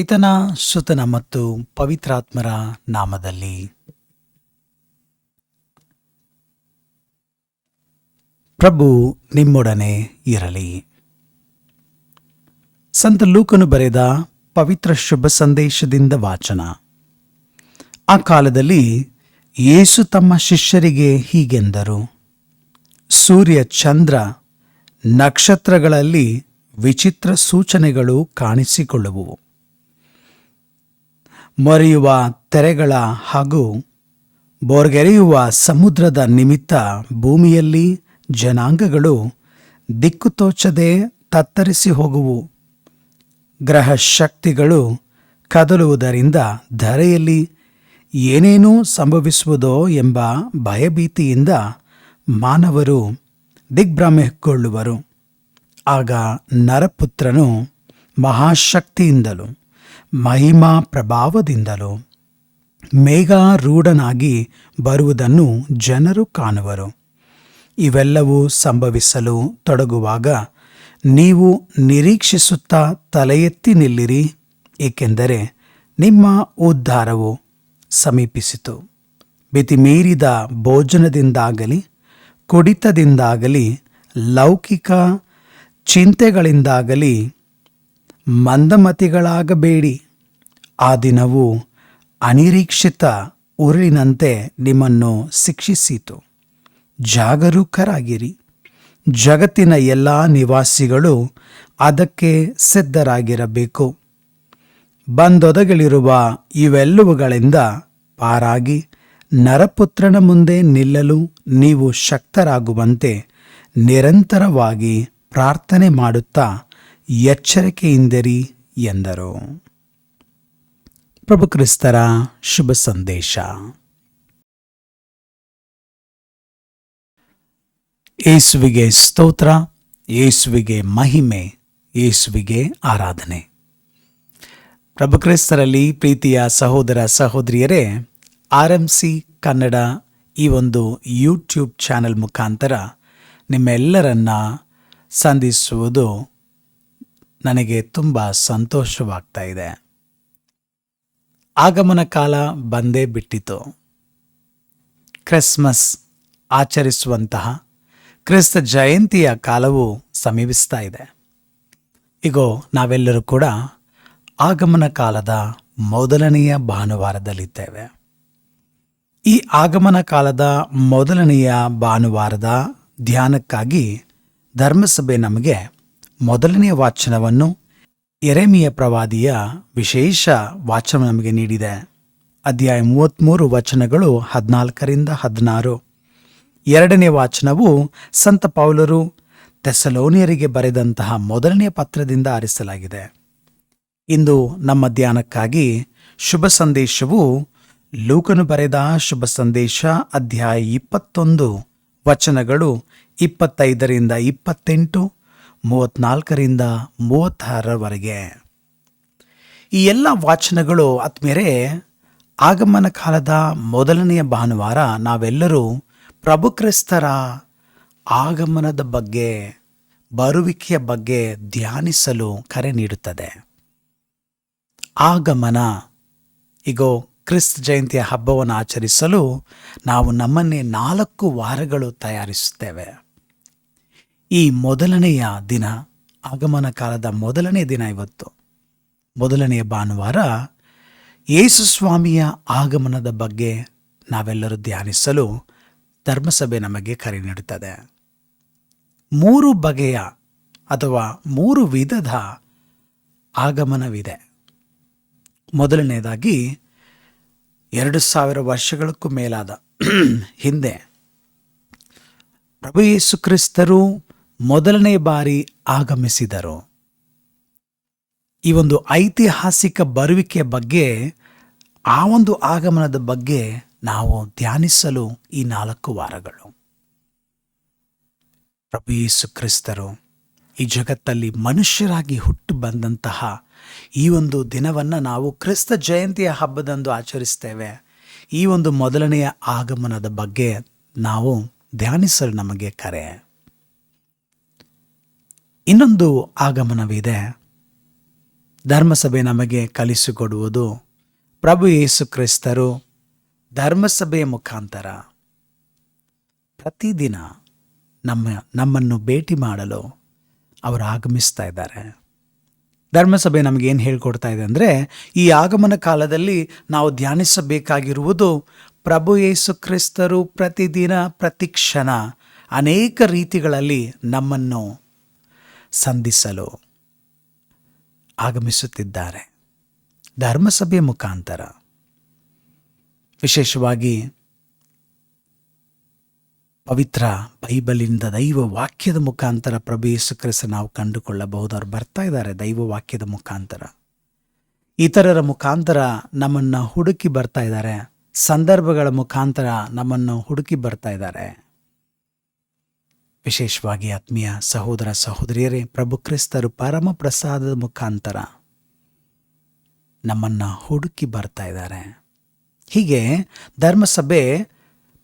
ಪಿತನ ಸುತನ ಮತ್ತು ಪವಿತ್ರಾತ್ಮರ ನಾಮದಲ್ಲಿ. ಪ್ರಭು ನಿಮ್ಮೊಡನೆ ಇರಲಿ. ಸಂತ ಲೂಕನು ಬರೆದ ಪವಿತ್ರ ಶುಭ ಸಂದೇಶದಿಂದ ವಾಚನ. ಆ ಕಾಲದಲ್ಲಿ ಯೇಸು ತಮ್ಮ ಶಿಷ್ಯರಿಗೆ ಹೀಗೆಂದರು, ಸೂರ್ಯ ಚಂದ್ರ, ನಕ್ಷತ್ರಗಳಲ್ಲಿ ವಿಚಿತ್ರ ಸೂಚನೆಗಳು ಕಾಣಿಸಿಕೊಳ್ಳುವುವು ಮೊರೆಯುವ ತೆರೆಗಳ ಹಾಗೂ ಬೋರ್ಗೆರೆಯುವ ಸಮುದ್ರದ ನಿಮಿತ್ತ ಭೂಮಿಯಲ್ಲಿ ಜನಾಂಗಗಳು ದಿಕ್ಕು ತೋಚದೆ ತತ್ತರಿಸಿ ಹೋಗುವು. ಗ್ರಹ ಶಕ್ತಿಗಳು ಕದಲುವುದರಿಂದ ಧರೆಯಲ್ಲಿ ಏನೇನೂ ಸಂಭವಿಸುವುದೋ ಎಂಬ ಭಯಭೀತಿಯಿಂದ ಮಾನವರು ದಿಗ್ಭ್ರಮೆಗೊಳ್ಳುವರು. ಆಗ ನರಪುತ್ರನು ಮಹಾಶಕ್ತಿಯಿಂದಲೂ ಮಹಿಮಾ ಪ್ರಭಾವದಿಂದಲೂ ಮೇಘಾರೂಢನಾಗಿ ಬರುವುದನ್ನು ಜನರು ಕಾಣುವರು. ಇವೆಲ್ಲವೂ ಸಂಭವಿಸಲು ತೊಡಗುವಾಗ ನೀವು ನಿರೀಕ್ಷಿಸುತ್ತಾ ತಲೆ ಎತ್ತಿ ನಿಲ್ಲಿರಿ, ಏಕೆಂದರೆ ನಿಮ್ಮ ಉದ್ಧಾರವು ಸಮೀಪಿಸಿತು. ಮಿತಿಮೀರಿದ ಭೋಜನದಿಂದಾಗಲಿ, ಕುಡಿತದಿಂದಾಗಲಿ, ಲೌಕಿಕ ಚಿಂತೆಗಳಿಂದಾಗಲಿ ಮಂದಮತಿಗಳಾಗಬೇಡಿ. ಆ ದಿನವು ಅನಿರೀಕ್ಷಿತ ಉರುಳಿನಂತೆ ನಿಮ್ಮನ್ನು ಶಿಕ್ಷಿಸಿತು. ಜಾಗರೂಕರಾಗಿರಿ. ಜಗತ್ತಿನ ಎಲ್ಲ ನಿವಾಸಿಗಳು ಅದಕ್ಕೆ ಸಿದ್ಧರಾಗಿರಬೇಕು. ಬಂದೊದಗಲಿರುವ ಇವೆಲ್ಲವುಗಳಿಂದ ಪಾರಾಗಿ ನರಪುತ್ರನ ಮುಂದೆ ನಿಲ್ಲಲು ನೀವು ಶಕ್ತರಾಗುವಂತೆ ನಿರಂತರವಾಗಿ ಪ್ರಾರ್ಥನೆ ಮಾಡುತ್ತಾ ಎಚ್ಚರಿಕೆಯಿಂದಿರಿ ಎಂದರು. ಪ್ರಭು ಕ್ರಿಸ್ತರ ಶುಭ ಸಂದೇಶ. ಯೇಸುವಿಗೆ ಸ್ತೋತ್ರ, ಯೇಸುವಿಗೆ ಮಹಿಮೆ, ಯೇಸುವಿಗೆ ಆರಾಧನೆ. ಪ್ರಭುಕ್ರಿಸ್ತರಲ್ಲಿ ಪ್ರೀತಿಯ ಸಹೋದರ ಸಹೋದರಿಯರೇ ಆರ್ ಎಂ ಸಿ ಕನ್ನಡ ಈ ಒಂದು ಯೂಟ್ಯೂಬ್ ಚಾನೆಲ್ ಮುಖಾಂತರ ನಿಮ್ಮೆಲ್ಲರನ್ನ ಸಂಧಿಸುವುದು ನನಗೆ ತುಂಬ ಸಂತೋಷವಾಗ್ತಾ ಇದೆ. ಆಗಮನ ಕಾಲ ಬಂದೇ ಬಿಟ್ಟಿತು. ಕ್ರಿಸ್ಮಸ್ ಆಚರಿಸುವಂತಹ ಕ್ರಿಸ್ತ ಜಯಂತಿಯ ಕಾಲವು ಸಮೀಪಿಸ್ತಾ ಇದೆ. ಈಗೋ ನಾವೆಲ್ಲರೂ ಕೂಡ ಆಗಮನ ಕಾಲದ ಮೊದಲನೆಯ ಭಾನುವಾರದಲ್ಲಿದ್ದೇವೆ. ಈ ಆಗಮನ ಕಾಲದ ಮೊದಲನೆಯ ಭಾನುವಾರದ ಧ್ಯಾನಕ್ಕಾಗಿ ಧರ್ಮಸಭೆ ನಮಗೆ ಮೊದಲನೆಯ ವಾಚನವನ್ನು ಎರೆಮಿಯ ಪ್ರವಾದಿಯ ವಿಶೇಷ ವಾಚನ ನಮಗೆ ನೀಡಿದೆ. ಅಧ್ಯಾಯ ಮೂವತ್ತ್ಮೂರು ವಚನಗಳು ಹದಿನಾಲ್ಕರಿಂದ ಹದಿನಾರು. ಎರಡನೇ ವಾಚನವು ಸಂತ ಪೌಲರು ತೆಸಲೋನಿಯರಿಗೆ ಬರೆದಂತಹ ಮೊದಲನೆಯ ಪತ್ರದಿಂದ ಆರಿಸಲಾಗಿದೆ. ಇಂದು ನಮ್ಮ ಧ್ಯಾನಕ್ಕಾಗಿ ಶುಭ ಸಂದೇಶವು ಲೂಕನು ಬರೆದ ಶುಭ ಸಂದೇಶ ಅಧ್ಯಾಯ ಇಪ್ಪತ್ತೊಂದು. ವಚನಗಳು ಇಪ್ಪತ್ತೈದರಿಂದ ಇಪ್ಪತ್ತೆಂಟು. ಮೂವತ್ನಾಲ್ಕರಿಂದ ಮೂವತ್ತಾರರವರೆಗೆ. ಈ ಎಲ್ಲ ವಾಚನಗಳು ಆತ್ಮೇರೆ ಆಗಮನ ಕಾಲದ ಮೊದಲನೆಯ ಭಾನುವಾರ ನಾವೆಲ್ಲರೂ ಪ್ರಭುಕ್ರಿಸ್ತರ ಆಗಮನದ ಬಗ್ಗೆ, ಬರುವಿಕೆಯ ಬಗ್ಗೆ ಧ್ಯಾನಿಸಲು ಕರೆ ನೀಡುತ್ತದೆ. ಆಗಮನ ಈಗ ಕ್ರಿಸ್ತ ಜಯಂತಿಯ ಹಬ್ಬವನ್ನು ಆಚರಿಸಲು ನಾವು ನಮ್ಮನ್ನೇ ನಾಲ್ಕು ವಾರಗಳು ತಯಾರಿಸುತ್ತೇವೆ. ಈ ಮೊದಲನೆಯ ದಿನ, ಆಗಮನ ಕಾಲದ ಮೊದಲನೇ ದಿನ ಇವತ್ತು. ಮೊದಲನೆಯ ಭಾನುವಾರ ಯೇಸುಸ್ವಾಮಿಯ ಆಗಮನದ ಬಗ್ಗೆ ನಾವೆಲ್ಲರೂ ಧ್ಯಾನಿಸಲು ಧರ್ಮಸಭೆ ನಮಗೆ ಕರೆ ನೀಡುತ್ತದೆ. ಮೂರು ಬಗೆಯ ಅಥವಾ ಮೂರು ವಿಧದ ಆಗಮನವಿದೆ. ಮೊದಲನೆಯದಾಗಿ ಎರಡು ಸಾವಿರ ವರ್ಷಗಳಕ್ಕೂ ಮೇಲಾದ ಹಿಂದೆ ಪ್ರಭು ಯೇಸು ಕ್ರಿಸ್ತರು ಮೊದಲನೇ ಬಾರಿ ಆಗಮಿಸಿದರು. ಈ ಒಂದು ಐತಿಹಾಸಿಕ ಬರುವಿಕೆಯ ಬಗ್ಗೆ, ಆ ಒಂದು ಆಗಮನದ ಬಗ್ಗೆ ನಾವು ಧ್ಯಾನಿಸಲು ಈ ನಾಲ್ಕು ವಾರಗಳು. ಪ್ರಭು ಕ್ರಿಸ್ತರು ಈ ಜಗತ್ತಲ್ಲಿ ಮನುಷ್ಯರಾಗಿ ಹುಟ್ಟು ಬಂದಂತಹ ಈ ಒಂದು ದಿನವನ್ನು ನಾವು ಕ್ರಿಸ್ತ ಜಯಂತಿಯ ಹಬ್ಬದಂದು ಆಚರಿಸ್ತೇವೆ. ಈ ಒಂದು ಮೊದಲನೆಯ ಆಗಮನದ ಬಗ್ಗೆ ನಾವು ಧ್ಯಾನಿಸಲು ನಮಗೆ ಕರೆ. ಇನ್ನೊಂದು ಆಗಮನವಿದೆ. ಧರ್ಮಸಭೆ ನಮಗೆ ಕಲಿಸಿಕೊಡುವುದು ಪ್ರಭು ಯೇಸು ಕ್ರಿಸ್ತರು ಧರ್ಮಸಭೆಯ ಮುಖಾಂತರ. ಪ್ರತಿದಿನ ನಮ್ಮ, ನಮ್ಮನ್ನು ಭೇಟಿ ಮಾಡಲು ಅವರು ಆಗಮಿಸ್ತಾ ಇದ್ದಾರೆ. ಧರ್ಮಸಭೆ ನಮಗೇನು ಹೇಳ್ಕೊಡ್ತಾ ಇದೆ ಅಂದರೆ, ಈ ಆಗಮನ ಕಾಲದಲ್ಲಿ ನಾವು ಧ್ಯಾನಿಸಬೇಕಾಗಿರುವುದು ಪ್ರಭು ಯೇಸು ಕ್ರಿಸ್ತರು ಪ್ರತಿದಿನ, ಪ್ರತಿಕ್ಷಣ ಅನೇಕ ರೀತಿಗಳಲ್ಲಿ ನಮ್ಮನ್ನು ಸಂಧಿಸಲು ಆಗಮಿಸುತ್ತಿದ್ದಾರೆ. ಧರ್ಮಸಭೆ ಮುಖಾಂತರ. ವಿಶೇಷವಾಗಿ ಪವಿತ್ರ ಬೈಬಲಿಂದ ದೈವ ವಾಕ್ಯದ ಮುಖಾಂತರ ಪ್ರಭು ಯೇಸು ಕ್ರಿಸ್ತ ನಾವು ಕಂಡುಕೊಳ್ಳಬಹುದು. ಅವ್ರು ಬರ್ತಾ ಇದ್ದಾರೆ ದೈವ ವಾಕ್ಯದ ಮುಖಾಂತರ. ಇತರರ ಮುಖಾಂತರ ನಮ್ಮನ್ನು ಹುಡುಕಿ ಬರ್ತಾ ಇದ್ದಾರೆ. ಸಂದರ್ಭಗಳ ಮುಖಾಂತರ ನಮ್ಮನ್ನು ಹುಡುಕಿ ಬರ್ತಾ ಇದ್ದಾರೆ. ವಿಶೇಷವಾಗಿ ಆತ್ಮೀಯ ಸಹೋದರ ಸಹೋದರಿಯರೇ, ಪ್ರಭು ಕ್ರಿಸ್ತರು ಪರಮ ಪ್ರಸಾದದ ಮುಖಾಂತರ ನಮ್ಮನ್ನು ಹುಡುಕಿ ಬರ್ತಾ ಇದ್ದಾರೆ. ಹೀಗೆ ಧರ್ಮಸಭೆ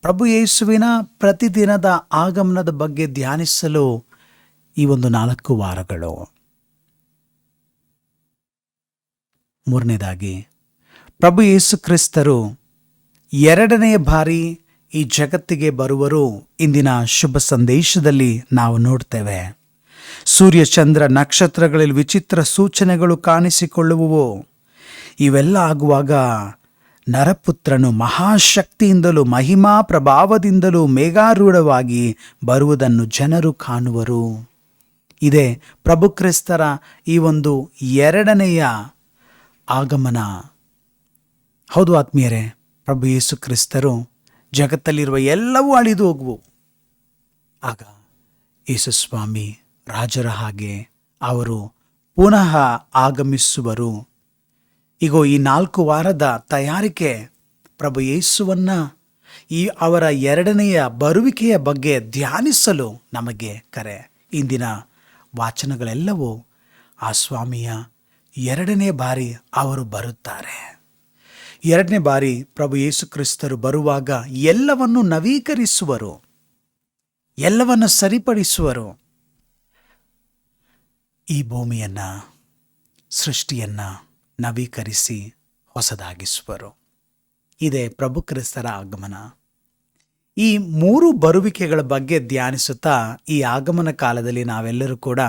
ಪ್ರಭು ಯೇಸುವಿನ ಪ್ರತಿದಿನದ ಆಗಮನದ ಬಗ್ಗೆ ಧ್ಯಾನಿಸಲು ಈ ಒಂದು ನಾಲ್ಕು ವಾರಗಳು. ಮೂರನೇದಾಗಿ, ಪ್ರಭು ಯೇಸು ಕ್ರಿಸ್ತರು ಎರಡನೆಯ ಬಾರಿ ಈ ಜಗತ್ತಿಗೆ ಬರುವರು ಇಂದಿನ ಶುಭ ಸಂದೇಶದಲ್ಲಿ ನಾವು ನೋಡ್ತೇವೆ. ಸೂರ್ಯ ಚಂದ್ರ ನಕ್ಷತ್ರಗಳಲ್ಲಿ ವಿಚಿತ್ರ ಸೂಚನೆಗಳು ಕಾಣಿಸಿಕೊಳ್ಳುವುವು. ಇವೆಲ್ಲ ಆಗುವಾಗ ನರಪುತ್ರನು ಮಹಾಶಕ್ತಿಯಿಂದಲೂ ಮಹಿಮಾ ಪ್ರಭಾವದಿಂದಲೂ ಮೇಘಾರೂಢವಾಗಿ ಬರುವುದನ್ನು ಜನರು ಕಾಣುವರು. ಇದೇ ಪ್ರಭು ಕ್ರಿಸ್ತರ ಈ ಒಂದು ಎರಡನೆಯ ಆಗಮನ. ಹೌದು ಆತ್ಮೀಯರೇ, ಪ್ರಭು ಯೇಸು ಕ್ರಿಸ್ತರು ಜಗತ್ತಲ್ಲಿರುವ ಎಲ್ಲವೂ ಅಳಿದು ಹೋಗುವು. ಆಗ ಯೇಸುಸ್ವಾಮಿ ರಾಜರ ಹಾಗೆ ಅವರು ಪುನಃ ಆಗಮಿಸುವರು. ಈಗ ಈ ನಾಲ್ಕು ವಾರದ ತಯಾರಿಕೆ ಪ್ರಭು ಯೇಸುವನ್ನ ಈ ಅವರ ಎರಡನೆಯ ಬರುವಿಕೆಯ ಬಗ್ಗೆ ಧ್ಯಾನಿಸಲು ನಮಗೆ ಕರೆ. ಇಂದಿನ ವಾಚನಗಳೆಲ್ಲವೂ ಆ ಸ್ವಾಮಿಯ ಎರಡನೇ ಬಾರಿ ಅವರು ಬರುತ್ತಾರೆ. ಎರಡನೇ ಬಾರಿ ಪ್ರಭು ಯೇಸು ಕ್ರಿಸ್ತರು ಬರುವಾಗ ಎಲ್ಲವನ್ನು ನವೀಕರಿಸುವರು. ಎಲ್ಲವನ್ನು ಸರಿಪಡಿಸುವರು. ಈ ಭೂಮಿಯನ್ನು, ಸೃಷ್ಟಿಯನ್ನು ನವೀಕರಿಸಿ ಹೊಸದಾಗಿಸುವರು. ಇದೇ ಪ್ರಭು ಕ್ರಿಸ್ತರ ಆಗಮನ. ಈ ಮೂರು ಬರುವಿಕೆಗಳ ಬಗ್ಗೆ ಧ್ಯಾನಿಸುತ್ತಾ ಈ ಆಗಮನ ಕಾಲದಲ್ಲಿ ನಾವೆಲ್ಲರೂ ಕೂಡ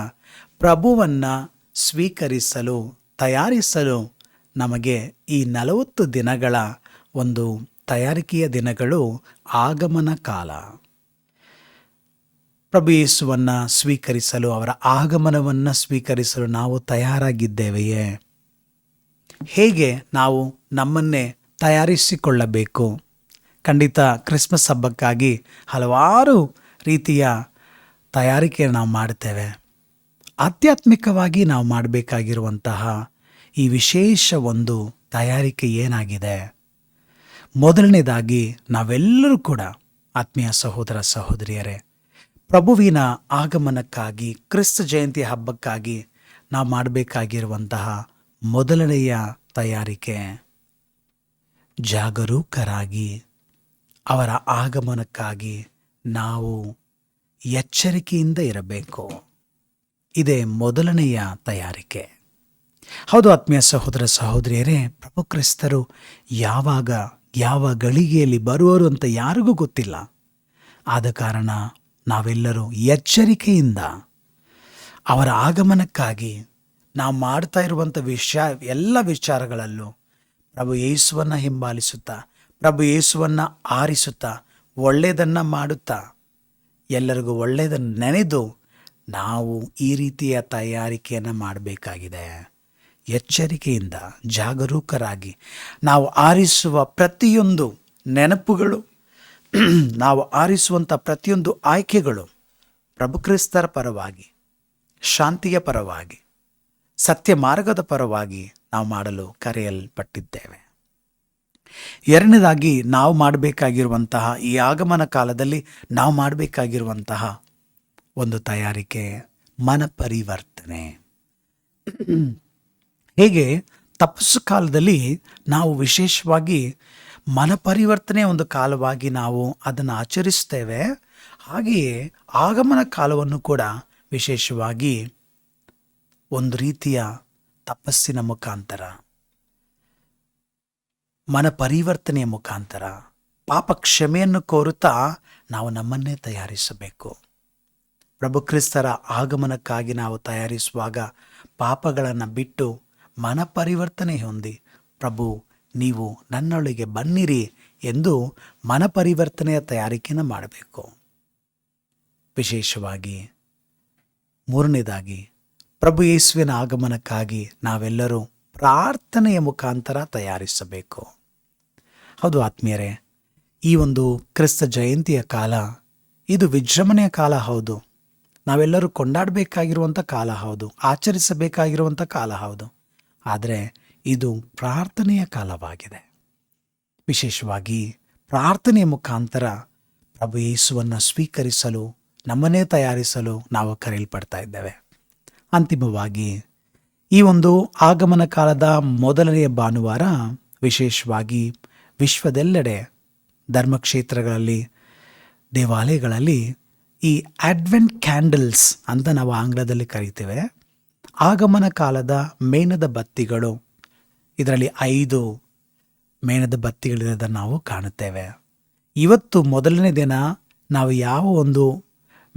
ಪ್ರಭುವನ್ನು ಸ್ವೀಕರಿಸಲು, ತಯಾರಿಸಲು ನಮಗೆ ಈ ನಲವತ್ತು ದಿನಗಳ ಒಂದು ತಯಾರಿಕೆಯ ದಿನಗಳು ಆಗಮನ ಕಾಲ. ಪ್ರಭು ಸ್ವೀಕರಿಸಲು, ಅವರ ಆಗಮನವನ್ನು ಸ್ವೀಕರಿಸಲು ನಾವು ತಯಾರಾಗಿದ್ದೇವೆಯೇ? ಹೇಗೆ ನಾವು ನಮ್ಮನ್ನೇ ತಯಾರಿಸಿಕೊಳ್ಳಬೇಕು? ಖಂಡಿತ ಕ್ರಿಸ್ಮಸ್ ಹಬ್ಬಕ್ಕಾಗಿ ಹಲವಾರು ರೀತಿಯ ತಯಾರಿಕೆ ನಾವು ಮಾಡ್ತೇವೆ. ಆಧ್ಯಾತ್ಮಿಕವಾಗಿ ನಾವು ಮಾಡಬೇಕಾಗಿರುವಂತಹ ಈ ವಿಶೇಷ ಒಂದು ತಯಾರಿಕೆ ಏನಾಗಿದೆ? ಮೊದಲನೇದಾಗಿ ನಾವೆಲ್ಲರೂ ಕೂಡ ಆತ್ಮೀಯ ಸಹೋದರ ಸಹೋದರಿಯರೇ, ಪ್ರಭುವಿನ ಆಗಮನಕ್ಕಾಗಿ, ಕ್ರಿಸ್ತ ಜಯಂತಿ ಹಬ್ಬಕ್ಕಾಗಿ ನಾವು ಮಾಡಬೇಕಾಗಿರುವಂತಹ ಮೊದಲನೆಯ ತಯಾರಿಕೆ, ಜಾಗರೂಕರಾಗಿ ಅವರ ಆಗಮನಕ್ಕಾಗಿ ನಾವು ಎಚ್ಚರಿಕೆಯಿಂದ ಇರಬೇಕು. ಇದೇ ಮೊದಲನೆಯ ತಯಾರಿಕೆ. ಹೌದು ಆತ್ಮೀಯ ಸಹೋದರ ಸಹೋದರಿಯರೇ, ಪ್ರಭು ಕ್ರಿಸ್ತರು ಯಾವಾಗ, ಯಾವ ಗಳಿಗೆಯಲ್ಲಿ ಬರುವರು ಅಂತ ಯಾರಿಗೂ ಗೊತ್ತಿಲ್ಲ. ಆದ ಕಾರಣ ನಾವೆಲ್ಲರೂ ಎಚ್ಚರಿಕೆಯಿಂದ ಅವರ ಆಗಮನಕ್ಕಾಗಿ ನಾವು ಮಾಡ್ತಾ ಇರುವಂಥ ವಿಷಯ, ಎಲ್ಲ ವಿಚಾರಗಳಲ್ಲೂ ಪ್ರಭು ಯೇಸುವನ್ನು ಹಿಂಬಾಲಿಸುತ್ತಾ, ಪ್ರಭು ಯೇಸುವನ್ನು ಆರಿಸುತ್ತಾ, ಒಳ್ಳೆಯದನ್ನು ಮಾಡುತ್ತಾ, ಎಲ್ಲರಿಗೂ ಒಳ್ಳೆಯದನ್ನು ನೆನೆದು ನಾವು ಈ ರೀತಿಯ ತಯಾರಿಕೆಯನ್ನು ಮಾಡಬೇಕಾಗಿದೆ. ಎಚ್ಚರಿಕೆಯಿಂದ ಜಾಗರೂಕರಾಗಿ ನಾವು ಆರಿಸುವ ಪ್ರತಿಯೊಂದು ನೆನಪುಗಳು, ನಾವು ಆರಿಸುವಂಥ ಪ್ರತಿಯೊಂದು ಆಯ್ಕೆಗಳು ಪ್ರಭುಕ್ರಿಸ್ತರ ಪರವಾಗಿ, ಶಾಂತಿಯ ಪರವಾಗಿ, ಸತ್ಯ ಮಾರ್ಗದ ಪರವಾಗಿ ನಾವು ಮಾಡಲು ಕರೆಯಲ್ಪಟ್ಟಿದ್ದೇವೆ. ಎರಡನೇದಾಗಿ ನಾವು ಮಾಡಬೇಕಾಗಿರುವಂತಹ ಈ ಆಗಮನ ಕಾಲದಲ್ಲಿ ನಾವು ಮಾಡಬೇಕಾಗಿರುವಂತಹ ಒಂದು ತಯಾರಿಕೆ ಮನ ಪರಿವರ್ತನೆ ಹೇಗೆ ತಪಸ್ಸು ಕಾಲದಲ್ಲಿ ನಾವು ವಿಶೇಷವಾಗಿ ಮನ ಪರಿವರ್ತನೆ ಒಂದು ಕಾಲವಾಗಿ ನಾವು ಅದನ್ನು ಆಚರಿಸ್ತೇವೆ, ಹಾಗೆಯೇ ಆಗಮನ ಕಾಲವನ್ನು ಕೂಡ ವಿಶೇಷವಾಗಿ ಒಂದು ರೀತಿಯ ತಪಸ್ಸಿನ ಮುಖಾಂತರ ಮನ ಪರಿವರ್ತನೆಯ ಮುಖಾಂತರ ಪಾಪ ಕ್ಷಮೆಯನ್ನು ಕೋರುತ್ತಾ ನಾವು ನಮ್ಮನ್ನೇ ತಯಾರಿಸಬೇಕು. ಪ್ರಭು ಕ್ರಿಸ್ತರ ಆಗಮನಕ್ಕಾಗಿ ನಾವು ತಯಾರಿಸುವಾಗ ಪಾಪಗಳನ್ನು ಬಿಟ್ಟು ಮನ ಪರಿವರ್ತನೆ ಹೊಂದಿ, ಪ್ರಭು, ನೀವು ನನ್ನೊಳಗೆ ಬನ್ನಿರಿ ಎಂದು ಮನ ಪರಿವರ್ತನೆಯ ತಯಾರಿಕೆಯನ್ನು ಮಾಡಬೇಕು. ವಿಶೇಷವಾಗಿ ಮೂರನೇದಾಗಿ, ಪ್ರಭು ಯೇಸುವಿನ ಆಗಮನಕ್ಕಾಗಿ ನಾವೆಲ್ಲರೂ ಪ್ರಾರ್ಥನೆಯ ಮುಖಾಂತರ ತಯಾರಿಸಬೇಕು. ಹೌದು ಆತ್ಮೀಯರೇ, ಈ ಒಂದು ಕ್ರಿಸ್ತ ಜಯಂತಿಯ ಕಾಲ ಇದು ವಿಜೃಂಭಣೆಯ ಕಾಲ ಹೌದು. ನಾವೆಲ್ಲರೂ ಕೊಂಡಾಡಬೇಕಾಗಿರುವಂಥ ಕಾಲ ಹೌದು, ಆಚರಿಸಬೇಕಾಗಿರುವಂಥ ಕಾಲ ಹೌದು. ಆದರೆ ಇದು ಪ್ರಾರ್ಥನೆಯ ಕಾಲವಾಗಿದೆ. ವಿಶೇಷವಾಗಿ ಪ್ರಾರ್ಥನೆಯ ಮುಖಾಂತರ ಪ್ರಭು ಯೇಸುವನ್ನು ಸ್ವೀಕರಿಸಲು, ನಮ್ಮನ್ನೇ ತಯಾರಿಸಲು ನಾವು ಕರೆಯಲ್ಪಡ್ತಾ ಇದ್ದೇವೆ. ಅಂತಿಮವಾಗಿ ಈ ಒಂದು ಆಗಮನ ಕಾಲದ ಮೊದಲನೆಯ ಭಾನುವಾರ ವಿಶೇಷವಾಗಿ ವಿಶ್ವದೆಲ್ಲೆಡೆ ಧರ್ಮಕ್ಷೇತ್ರಗಳಲ್ಲಿ, ದೇವಾಲಯಗಳಲ್ಲಿ ಈ ಅಡ್ವೆಂಟ್ ಕ್ಯಾಂಡಲ್ಸ್ ಅಂತ ನಾವು ಆಂಗ್ಲದಲ್ಲಿ ಕರಿತೇವೆ. ಆಗಮನ ಕಾಲದ ಮೇಣದ ಬತ್ತಿಗಳು. ಇದರಲ್ಲಿ ಐದು ಮೇಣದ ಬತ್ತಿಗಳಿರೋದನ್ನು ನಾವು ಕಾಣುತ್ತೇವೆ. ಇವತ್ತು ಮೊದಲನೇ ದಿನ ನಾವು ಯಾವ ಒಂದು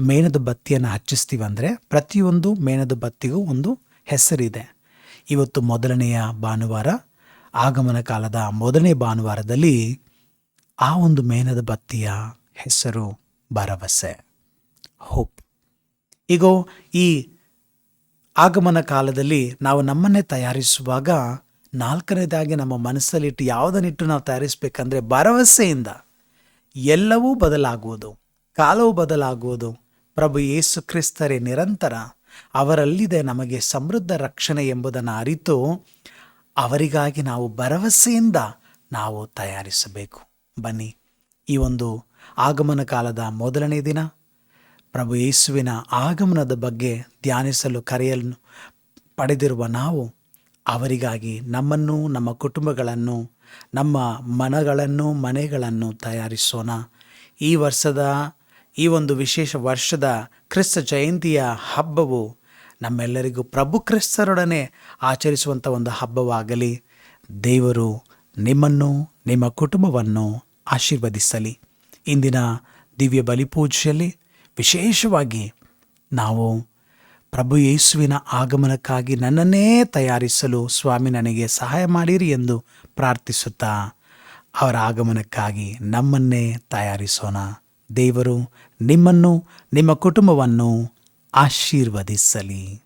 ಮೇಣದ ಬತ್ತಿಯನ್ನು ಹಚ್ಚಿಸ್ತೀವಿ ಅಂದರೆ ಪ್ರತಿಯೊಂದು ಮೇಣದ ಬತ್ತಿಗೂ ಒಂದು ಹೆಸರಿದೆ. ಇವತ್ತು ಮೊದಲನೆಯ ಭಾನುವಾರ ಆಗಮನ ಕಾಲದ ಮೊದಲನೇ ಭಾನುವಾರದಲ್ಲಿ ಆ ಒಂದು ಮೇಣದ ಬತ್ತಿಯ ಹೆಸರು ಭರವಸೆ ಹೋಪ್ ಈಗ ಈ ಆಗಮನ ಕಾಲದಲ್ಲಿ ನಾವು ನಮ್ಮನ್ನೇ ತಯಾರಿಸುವಾಗ ನಾಲ್ಕನೇದಾಗಿ ನಮ್ಮ ಮನಸ್ಸಲ್ಲಿಟ್ಟು ಯಾವುದನ್ನಿಟ್ಟು ನಾವು ತಯಾರಿಸಬೇಕಂದ್ರೆ ಭರವಸೆಯಿಂದ ಎಲ್ಲವೂ ಬದಲಾಗುವುದು, ಕಾಲವು ಬದಲಾಗುವುದು. ಪ್ರಭು ಯೇಸು ಕ್ರಿಸ್ತರೇ ನಿರಂತರ ಅವರಲ್ಲಿದೆ ನಮಗೆ ಸಮೃದ್ಧ ರಕ್ಷಣೆ ಎಂಬುದನ್ನು ಅರಿತು ಅವರಿಗಾಗಿ ನಾವು ಭರವಸೆಯಿಂದ ನಾವು ತಯಾರಿಸಬೇಕು. ಬನ್ನಿ, ಈ ಒಂದು ಆಗಮನ ಕಾಲದ ಮೊದಲನೇ ದಿನ ಪ್ರಭು ಯೇಸುವಿನ ಆಗಮನದ ಬಗ್ಗೆ ಧ್ಯಾನಿಸಲು ಕರೆಯಲು ಪಡೆದಿರುವ ನಾವು ಅವರಿಗಾಗಿ ನಮ್ಮನ್ನು, ನಮ್ಮ ಕುಟುಂಬಗಳನ್ನು, ನಮ್ಮ ಮನಗಳನ್ನು, ಮನೆಗಳನ್ನು ತಯಾರಿಸೋಣ. ಈ ವರ್ಷದ, ಈ ಒಂದು ವಿಶೇಷ ವರ್ಷದ ಕ್ರಿಸ್ತ ಜಯಂತಿಯ ಹಬ್ಬವು ನಮ್ಮೆಲ್ಲರಿಗೂ ಪ್ರಭು ಕ್ರಿಸ್ತರೊಡನೆ ಆಚರಿಸುವಂಥ ಒಂದು ಹಬ್ಬವಾಗಲಿ. ದೇವರು ನಿಮ್ಮನ್ನು, ನಿಮ್ಮ ಕುಟುಂಬವನ್ನು ಆಶೀರ್ವದಿಸಲಿ. ಇಂದಿನ ದಿವ್ಯ ಬಲಿಪೂಜೆಯಲ್ಲಿ ವಿಶೇಷವಾಗಿ ನಾವು ಪ್ರಭು ಯೇಸುವಿನ ಆಗಮನಕ್ಕಾಗಿ ನನ್ನನ್ನೇ ತಯಾರಿಸಲು ಸ್ವಾಮಿ ನನಗೆ ಸಹಾಯ ಮಾಡಿರಿ ಎಂದು ಪ್ರಾರ್ಥಿಸುತ್ತಾ ಅವರ ಆಗಮನಕ್ಕಾಗಿ ನಮ್ಮನ್ನೇ ತಯಾರಿಸೋಣ. ದೇವರು ನಿಮ್ಮನ್ನು, ನಿಮ್ಮ ಕುಟುಂಬವನ್ನು ಆಶೀರ್ವದಿಸಲಿ.